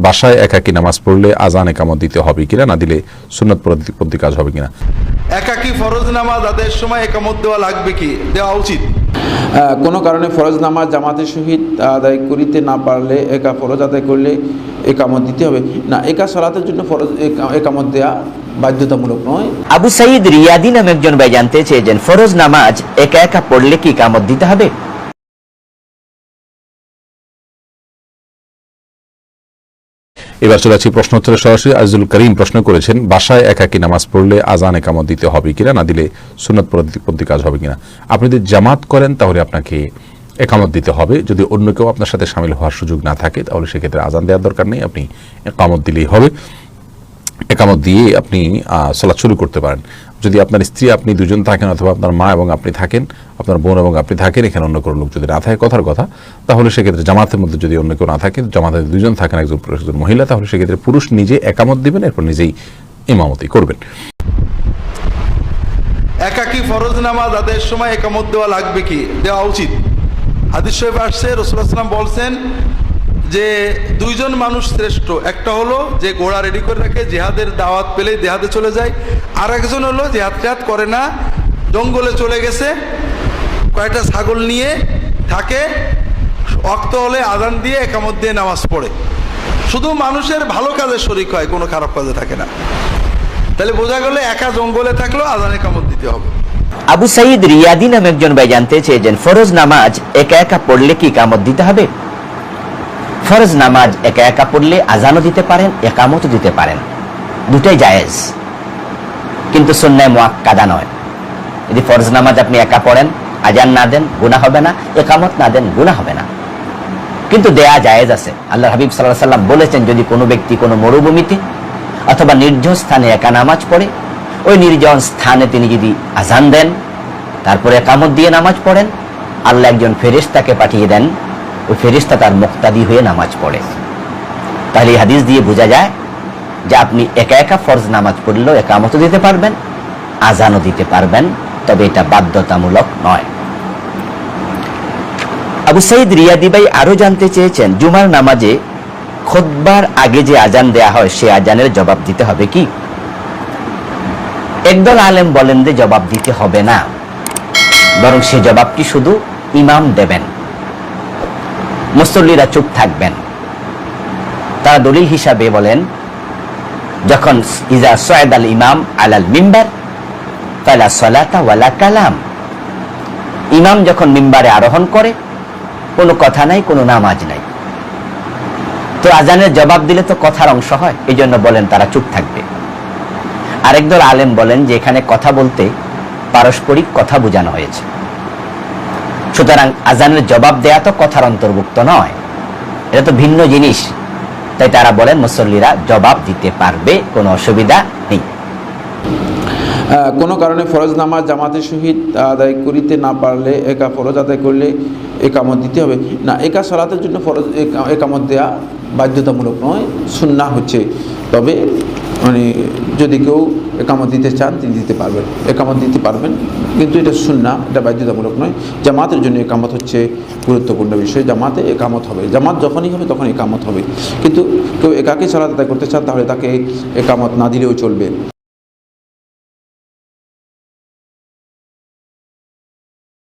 বাসায় একাকি নামাজ পড়লে আজান একামত দিতে হবে কিনা না দিলে সুন্নত পরবর্তী কাজ হবে কিনা? একাকি ফরজ নামাজ আদায়ের সময় একামত দেওয়া লাগবে কি? দেওয়া উচিত। কোনো কারণে ফরজ নামাজ জামাতের সহিত আদায় করিতে না পারলে একা ফরজ আদায় করলে একামত দিতে হবে। না একা সলাতের জন্য ফরজ একা- একামত দেওয়া বাধ্যতামূলক নয়। আবু সাইদ রিয়াদি নামে একজন ভাই জানতে চেয়েছেন ফরজ নামাজ একা একা পড়লে কি কামত দিতে হবে? এবার চলে আসছি প্রশ্ন উত্তরে সরাসরি আজিজুল করিম প্রশ্ন করেছেন, বাসায় একাকি নামাজ পড়লে আজান একামত দিতে হবে কিনা? না দিলে সুনত পদ্ধতি কাজ হবে কিনা? আপনি যদি জামাত করেন, তাহলে আপনাকে একামত দিতে হবে। যদি অন্য কেউ আপনার সাথে সামিল হওয়ার সুযোগ না থাকে, তাহলে সেক্ষেত্রে আজান দেওয়ার দরকার নেই। আপনি একামত দিলেই হবে। একামত দিয়ে আপনি সলাৎ শুরু করতে পারেন। যদি আপনার স্ত্রী, আপনি দুজন থাকেন অথবা আপনার মা এবং আপনি থাকেন, আপনার বোন এবং আপনি থাকেন, এখানে অন্য কোনো লোক যদি না থাকে, কথার কথা, তাহলে সেক্ষেত্রে জামাতের মধ্যে যদি অন্য কেউ না থাকে জামাতে দুজন থাকেন, একজন পুরুষ, একজন মহিলা, তাহলে সেক্ষেত্রে পুরুষ নিজে একামত দিবেন, এরপর নিজেই ইমামতি করবেন। একাকি ফরজ নামাজ আদায়ের সময় একামত দেওয়া লাগবে কি? দেওয়া উচিত। হাদিস শরীফ আসছে রসুলাম বলছেন যে দুইজন মানুষ শ্রেষ্ঠ। একটা হলো যে ঘোড়া রেডি করে রাখে, জেহাদের দাওয়াত পেলেই জেহাদে চলে যায়। আর একজন হলো জেহাদ টেহাদ করে না, জঙ্গলে চলে গেছে, কয়েকটা ছাগল নিয়ে থাকে, অক্ত হলে আদান দিয়ে একামত দিয়ে নামাজ পড়ে। শুধু মানুষের ভালো কাজে শরিক হয়, কোনো খারাপ কাজে থাকে না। তাহলে বোঝা গেল একা জঙ্গলে থাকলেও আদান একামত দিতে হবে। আবু সাইদ রিয়াদি নামে একজন ভাই জানতে চেয়েছেন, ফরজ নামাজ একা একা পড়লে কি কামত দিতে হবে? ফরজ নামাজ একা একা পড়লে আজানও দিতে পারেন, একামতও দিতে পারেন। দুটাই জায়েজ। কিন্তু সন্ন্যায় মোয়াক্কাদা নয়। যদি ফরজ নামাজ আপনি একা পড়েন, আজান না দেন গুণা হবে না, একামত না দেন গুণা হবে না। কিন্তু দেয়া জায়েজ আছে। আল্লাহ হাবিব সাল্লাহ সাল্লাম বলেছেন, যদি কোনো ব্যক্তি কোনো মরুভূমিতে অথবা নির্জন স্থানে একা নামাজ পড়ে, ওই নির্জন স্থানে তিনি যদি আজান দেন, তারপরে একামত দিয়ে নামাজ পড়েন, আল্লাহ একজন ফেরিস্তাকে পাঠিয়ে দেন ওই ফেরিস্তা তার মুক্তাদি হয়ে নামাজ পড়ে। তাহলে হাদিস দিয়ে বোঝা যায় যে আপনি একা একা ফরজ নামাজ পড়লেও একামতও দিতে পারবেন, আজানও দিতে পারবেন, তবে এটা বাধ্যতামূলক নয়। আবু সাইদ রিয়াদি ভাই আরও জানতে চেয়েছেন, জুমার নামাজে খোদবার আগে যে আজান দেয়া হয়, সে আজানের জবাব দিতে হবে কি? একদল আলেম বলেন যে জবাব দিতে হবে না। বরং সে জবাবটি শুধু ইমাম দেবেন। মুসল্লিরা চুপ থাকবেন। তারা দলিল হিসাবে বলেন, যখন ইজা সয়েদ আল ইমাম আলাল মিম্বার, ফালা সলাতা ওয়ালা কালাম। ইমাম যখন মিম্বারে আরোহণ করে, কোনো কথা নাই, কোনো নামাজ নাই। তো আজানের জবাব দিলে তো কথার অংশ হয় এই জন্য বলেন তারা চুপ থাকবে। আরেকদল আলেম বলেন যে, এখানে কথা বলতে পারস্পরিক কথা বোঝানো হয়েছে। সুতরাং আজানের জবাব দেয়া তো কথার অন্তর্ভুক্ত নয়। এটা তো ভিন্ন জিনিস। তাই তারা বলেন, মুসল্লিরা জবাব দিতে পারবে, কোনো অসুবিধা নেই। কোনো কারণে ফরজ নামাজ জামাতের সহিত আদায় করিতে না পারলে, একা ফরজ আদায় করলে একামত দিতে হবে। না, একা সলাতের জন্য ফরজ একা- একামত দেওয়া বাধ্যতামূলক নয় সুন্না হচ্ছে। তবে মানে যদি কেউ একামত দিতে চান, তিনি দিতে পারবেন। একামত দিতে পারবেন। কিন্তু এটা সুন্না এটা বাধ্যতামূলক নয়। জামাতের জন্য একামত হচ্ছে গুরুত্বপূর্ণ বিষয়। জামাতে একামত হবে। জামাত যখনই হবে, তখন একামত হবে। কিন্তু কেউ একাকে সালাত আদায় করতে চান, তাহলে তাকে একামত না দিলেও চলবে।